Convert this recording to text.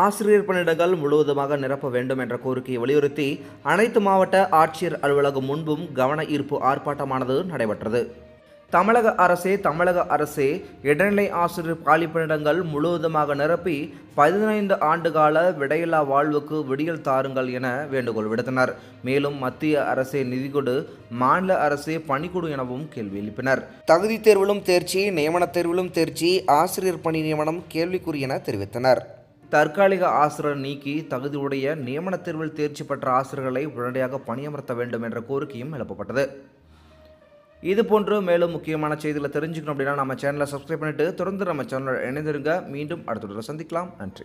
ஆசிரியர் பணியிடங்கள் முழுவதுமாக நிரப்ப வேண்டும் என்ற கோரிக்கையை வலியுறுத்தி அனைத்து மாவட்ட ஆட்சியர் அலுவலகம் முன்பும் கவன ஈர்ப்பு ஆர்ப்பாட்டமானது நடைபெற்றது. தமிழக அரசே தமிழக அரசே இடைநிலை ஆசிரியர் காலி பணியிடங்கள் முழுவதுமாக நிரப்பி பதினைந்து ஆண்டுகால விடையில்லா வாழ்வுக்கு விடியல் தாருங்கள் என வேண்டுகோள் விடுத்தனர். மேலும் மத்திய அரசே நிதி கொடு மாநில அரசே பணிக்குடு எனவும் கேள்வி எழுப்பினர். தகுதி தேர்விலும் தேர்ச்சி நியமன தேர்விலும் தேர்ச்சி ஆசிரியர் பணி நியமனம் கேள்விக்குறி என தெரிவித்தனர். தற்காலிக ஆசிரியர் நீக்கி தகுதியுடைய நியமனத் தேர்வில் தேர்ச்சி பெற்ற ஆசிரியர்களை உடனடியாக பணியமர்த்த வேண்டும் என்ற கோரிக்கையும் எழுப்பப்பட்டது. இது போன்று மேலும் முக்கியமான செய்திகளை தெரிஞ்சுக்கணும் அப்படின்னா நம்ம சேனலை சப்ஸ்கிரைப் பண்ணிட்டு தொடர்ந்து நம்ம சேனலை இணைந்திருங்க. மீண்டும் அடுத்த சந்திக்கலாம். நன்றி.